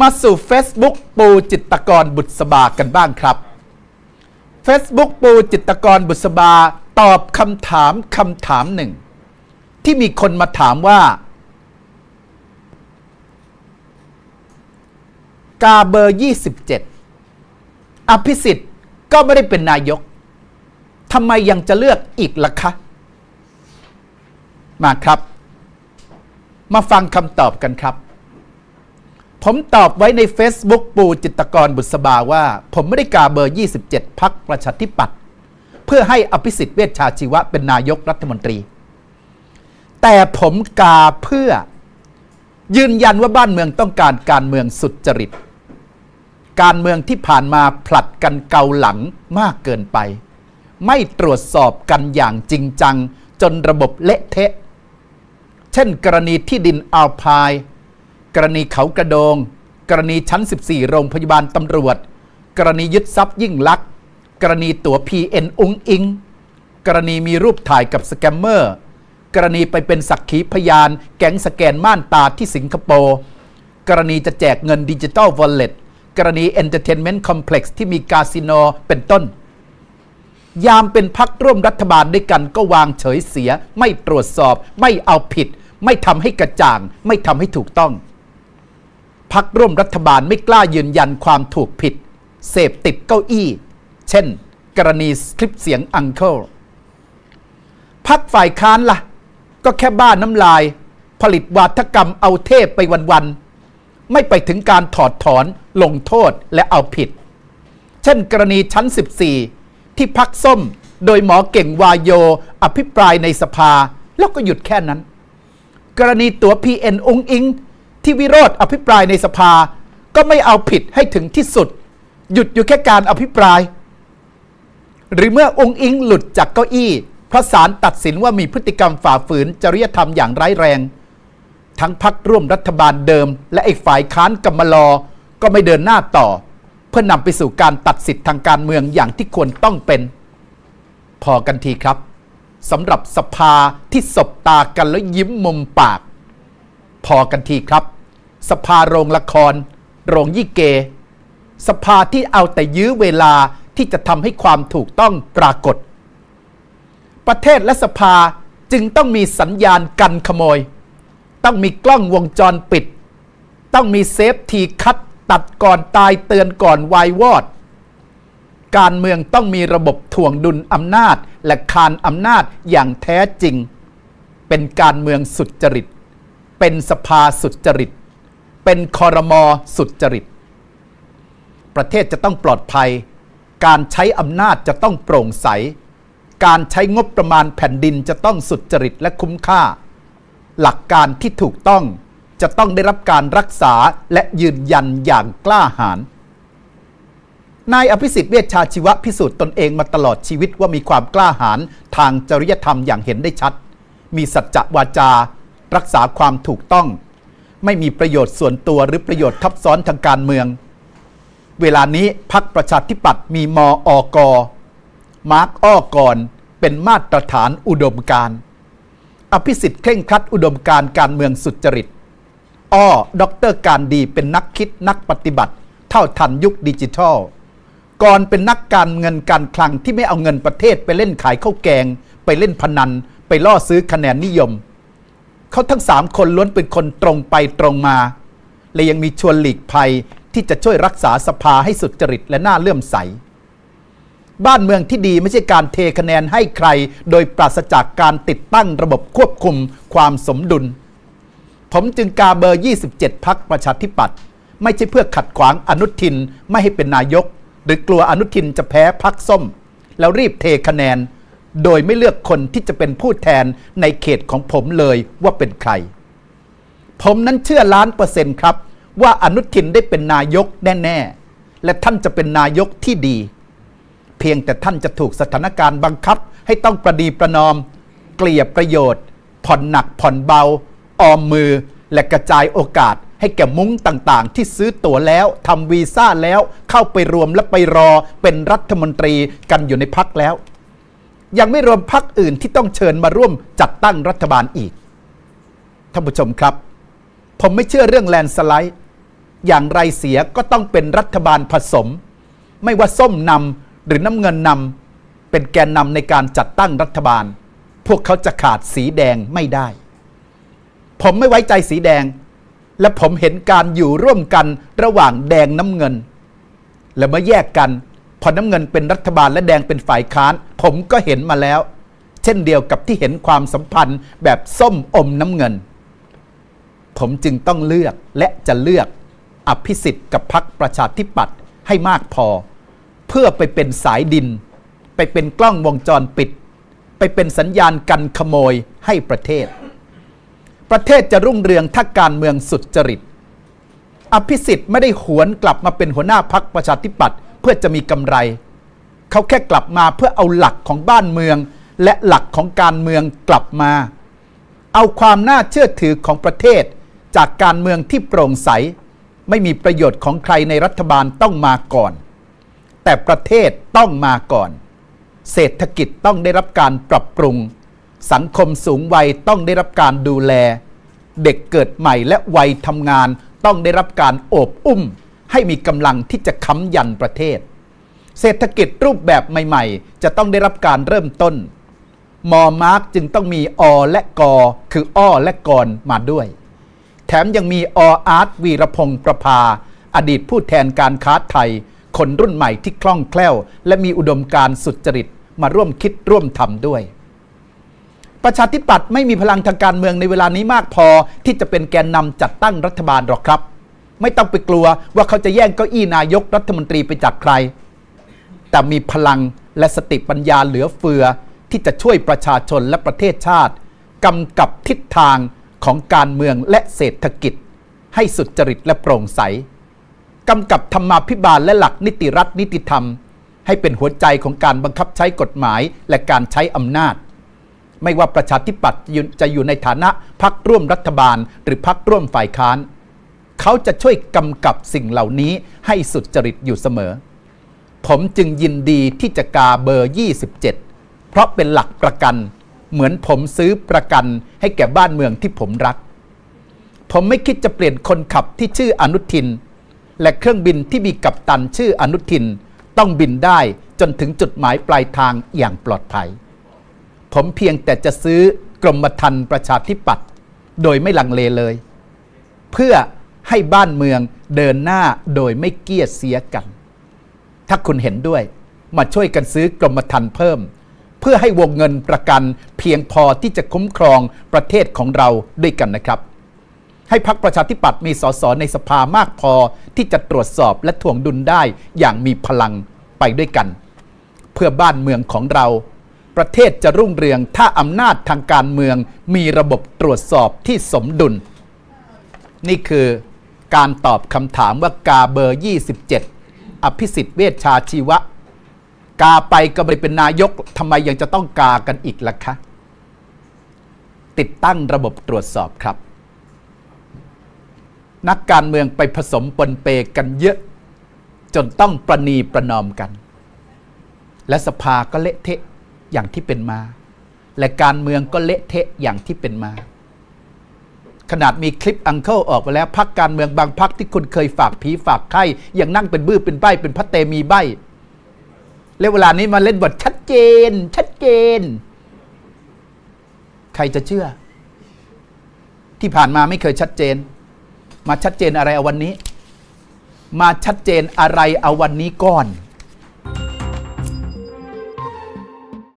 มาสู่ Facebook ปูจิตกรบุษบากันบ้างครับ Facebook ปูจิตกรบุษบาตอบคำถามคำถามหนึ่ง ที่มีคนมาถามว่า กาเบอร์ 27 อภิสิทธิ์ก็ไม่ได้เป็นนายกทำไมยังจะเลือกอีกล่ะคะ มาครับ มาฟังคำตอบกันครับ ผมตอบไว้ใน Facebook ปูจิตกรบุษบาว่า ผมไม่ได้กาเบอร์ 27 พักประชาธิปัตย์เพื่อให้อภิสิทธิ์เวชชาชีวะเป็นนายกรัฐมนตรี แต่ผมกาเพื่อยืนยันว่าบ้านเมืองต้องการการเมืองสุจริต การเมืองที่ผ่านมาผลัดกันเกาหลังมากเกินไป ไม่ตรวจสอบกันอย่างจริงจัง จนระบบเละเทะ เช่นกรณีที่ดินอัลพาย กรณีเขากระโดง กรณีชั้น 14 โรงพยาบาลตำรวจ กรณียึดทรัพย์ยิ่งลักษณ์กรณีตั๋ว PN อุ้งอิง กรณีมีรูปถ่ายกับสแกมเมอร์ กรณีไปเป็นสักขีพยาน แก๊งสแกนม่านตาที่สิงคโปร์ กรณีจะแจกเงินดิจิ t a ลวอลเล็ต กรณีเอนเตอร์เทนเมนต์คอมเพล็กซ์ที่มีคาสิโนเป็นต้น ยามเป็นพักร่วมรัฐบาลด้วยกันก็วางเฉยเสีย ไม่ตรวจสอบ ไม่เอาผิด ไม่ทำให้กระจ่าง ไม่ทำให้ถูกต้อง พักร่วมรัฐบาลไม่กล้ายืนยันความถูกผิด เสพติดเก้าอี้ เช่น กรณีคลิปเสียงอังเคิลพักฝ่ายค้านละ่ะ ก็แค่บ้านน้ำลาย ผลิตวาทกรรมเอาเทพไปวันๆ ไม่ไปถึงการถอดถอนลงโทษและเอาผิด เช่นกรณีชั้น 14 ที่พักส้มโดยหมอเก่งวายโย อภิปรายในสภา แล้วก็หยุดแค่นั้น กรณีตัว PN องอิง ที่วิโรธอภิปรายในสภา ก็ไม่เอาผิดให้ถึงที่สุด หยุดอยู่แค่การอภิปราย หรือเมื่อองค์อิงหลุดจากเก้าอี้เพราะศาลตัดสินว่ามีพฤติกรรมฝ่าฝืนจริยธรรมอย่างร้ายแรง ทั้งพักร่วมรัฐบาลเดิม และไอ้ฝ่ายค้านกำมลอก็ไม่เดินหน้าต่อ เพื่อนำไปสู่การตัดสิทธิ์ทางการเมืองอย่างที่ควรต้องเป็น พอกันทีครับสำหรับสภาที่สบตากันแล้วยิ้มมุมปาก พอกันทีครับ สภาโรงละคร โรงยี่เก สภาที่เอาแต่ยื้อเวลาที่จะทำให้ความถูกต้องปรากฏ ประเทศและสภาจึงต้องมีสัญญาณกันขโมย ต้องมีกล้องวงจรปิด ต้องมีเซฟทีคัดตัดก่อนตายเตือนก่อนวายวอด การเมืองต้องมีระบบถ่วงดุลอำนาจและคานอำนาจอย่างแท้จริง เป็นการเมืองสุดจริต เป็นสภาสุดจริต เป็นคอรมอสุดจริต ประเทศจะต้องปลอดภัย การใช้อำนาจจะต้องโปร่งใส การใช้งบประมาณแผ่นดินจะต้องสุดจริตและคุ้มค่า หลักการที่ถูกต้องจะต้องได้รับการรักษาและยืนยันอย่างกล้าหาญนายอภิสิทธิ์เวชชาชีวะพิสูจน์ตนเองมาตลอดชีวิตว่ามีความกล้าหาญทางจริยธรรมอย่างเห็นได้ชัด มีสัจจะวาจา รักษาความถูกต้อง ไม่มีประโยชน์ส่วนตัวหรือประโยชน์ทับซ้อนทางการเมือง เวลานี้พักประชาธิปัตย์มีมออกมาร์กอ้อกรเป็นมาตรฐานอุดมการณ์อภิสิทธิ์เคร่งครัดอุดมการณ์การเมืองสุจริต อ้อด็อกเตอร์การดีเป็นนักคิดนักปฏิบัติ เท่าทันยุคดิจิทัลก่อนเป็นนักการเงินการคลังที่ไม่เอาเงินประเทศไปเล่นขายข้าวแกง ไปเล่นพนัน ไปล่อซื้อคะแนนนิยม เขาทั้งสามคนล้วนเป็นคนตรงไปตรงมา และยังมีชวนหลีกภัยที่จะช่วยรักษาสภาให้สุจริตและน่าเลื่อมใส บ้านเมืองที่ดีไม่ใช่การเทคะแนนให้ใคร โดยปราศจากการติดตั้งระบบควบคุมความสมดุล ผมจึงกาเบอร์ 27 พักประชาธิปัตย์ไม่ใช่เพื่อขัดขวางอนุทินไม่ให้เป็นนายก หรือกลัวอนุทินจะแพ้พักส้ม แล้วรีบเทคะแนน โดยไม่เลือกคนที่จะเป็นผู้แทนในเขตของผมเลยว่าเป็นใคร ผมนั้นเชื่อล้านเปอร์เซ็นต์ครับ ว่าอนุทินได้เป็นนายกแน่ ๆ และท่านจะเป็นนายกที่ดี เพียงแต่ท่านจะถูกสถานการณ์บังคับ ให้ต้องประดีประนอม เกลี่ยประโยชน์ ผ่อนหนักผ่อนเบา ออมมือและกระจายโอกาสให้แก่มุ้งต่างๆ ที่ซื้อตั๋วแล้วทำวีซ่าแล้วเข้าไปรวมและไปรอเป็นรัฐมนตรีกันอยู่ในพักแล้ว ยังไม่รวมพักอื่นที่ต้องเชิญมาร่วมจัดตั้งรัฐบาลอีก ท่านผู้ชมครับ ผมไม่เชื่อเรื่องแลนสไลด์อย่างไรเสียก็ต้องเป็นรัฐบาลผสม ไม่ว่าส้มนำหรือน้ำเงินนำเป็นแกนนำในการจัดตั้งรัฐบาล พวกเขาจะขาดสีแดงไม่ได้ ผมไม่ไว้ใจสีแดง และผมเห็นการอยู่ร่วมกันระหว่างแดงน้ำเงิน แล้วมาแยกกัน พอน้ำเงินเป็นรัฐบาลและแดงเป็นฝ่ายค้าน ผมก็เห็นมาแล้ว เช่นเดียวกับที่เห็นความสัมพันธ์แบบส้มอมน้ำเงิน ผมจึงต้องเลือกและจะเลือกอภิสิทธิ์กับพรรคประชาธิปัตย์ให้มากพอ เพื่อไปเป็นสายดิน ไปเป็นกล้องวงจรปิด ไปเป็นสัญญาณกันขโมยให้ประเทศ ประเทศจะรุ่งเรืองถ้าการเมืองสุดจริตอภิสิทธิ์ไม่ได้หวนกลับมาเป็นหัวหน้าพักประชาธิปัตย์ เพื่อจะมีกำไร เขาแค่กลับมาเพื่อเอาหลักของบ้านเมือง และหลักของการเมืองกลับมา เอาความน่าเชื่อถือของประเทศ จากการเมืองที่โปร่งใส ไม่มีประโยชน์ของใครในรัฐบาลต้องมาก่อน แต่ประเทศต้องมาก่อน เศรษฐกิจต้องได้รับการปรับปรุง สังคมสูงวัยต้องได้รับการดูแล เด็กเกิดใหม่และวัยทำงานต้องได้รับการโอบอุ้ม ให้มีกำลังที่จะค้ำยันประเทศ เศรษฐกิจรูปแบบใหม่ ๆ จะต้องได้รับการเริ่มต้น มอมาร์กจึงต้องมีอและกอ คืออ้อและกรมาด้วย แถมยังมีออาร์ตวีรพงศ์ประภา อดีตผู้แทนการค้าไทย คนรุ่นใหม่ที่คล่องแคล่ว และมีอุดมการณ์สุจริตมาร่วมคิดร่วมทำด้วยประชาธิปัตย์ไม่มีพลังทางการเมืองในเวลานี้มากพอที่จะเป็นแกนนำจัดตั้งรัฐบาลหรอกครับ ไม่ต้องไปกลัวว่าเขาจะแย่งเก้าอี้นายกรัฐมนตรีไปจากใคร แต่มีพลังและสติปัญญาเหลือเฟือที่จะช่วยประชาชนและประเทศชาติกำกับทิศทางของการเมืองและเศรษฐกิจ ให้สุจริตและโปร่งใสกำกับธรรมาภิบาลและหลักนิติรัฐนิติธรรม ให้เป็นหัวใจของการบังคับใช้กฎหมายและการใช้อำนาจ ไม่ว่าประชาธิปัตย์จะอยู่ในฐานะพักร่วมรัฐบาล หรือพักร่วมฝ่ายค้าน เขาจะช่วยกำกับสิ่งเหล่านี้ให้สุจริตอยู่เสมอ ผมจึงยินดีที่จะกาเบอร์ 27 เพราะเป็นหลักประกัน เหมือนผมซื้อประกันให้แก่บ้านเมืองที่ผมรัก ผมไม่คิดจะเปลี่ยนคนขับที่ชื่ออนุทิน และเครื่องบินที่มีกัปตันชื่ออนุทิน ต้องบินได้จนถึงจุดหมายปลายทางอย่างปลอดภัย ผมเพียงแต่จะซื้อกรมธรรม์ประชาธิปัตย์โดยไม่ลังเลเลย เพื่อ ให้บ้านเมืองเดินหน้าโดยไม่เกี้ยเสียกัน ถ้าคุณเห็นด้วย มาช่วยกันซื้อกรมธรรม์เพิ่ม เพื่อให้วงเงินประกันเพียงพอที่จะคุ้มครองประเทศของเราด้วยกันนะครับ ให้พักประชาธิปัตย์มีสสในสภามากพอที่จะตรวจสอบและถ่วงดุลได้อย่างมีพลังไปด้วยกัน เพื่อบ้านเมืองของเราประเทศจะรุ่งเรืองถ้าอำนาจทางการเมืองมีระบบตรวจสอบที่สมดุล นี่คือ การตอบคำถามว่ากาเบอร์ 27 อภิสิทธิ์เวชชาชีวะ กาไปก็ไม่เป็นนายกทำไมยังจะต้องกากันอีกล่ะคะ ติดตั้งระบบตรวจสอบครับ นักการเมืองไปผสมปนเปกันเยอะ จนต้องประนีประนอมกัน และสภาก็เละเทะอย่างที่เป็นมา และการเมืองก็เละเทะอย่างที่เป็นมา ขนาดมีคลิปอังเคิลออกมาแล้วพักการเมืองบางพักที่คุณเคยฝากผีฝากไข่ยังนั่งเป็นบื้อเป็นใบเป็นพระเตมีใบแล้วเวลานี้มาเล่นบทชัดเจน ชัดเจน ใครจะเชื่อ ที่ผ่านมาไม่เคยชัดเจน มาชัดเจนอะไรเอาวันนี้ มาชัดเจนอะไรเอาวันนี้ก่อน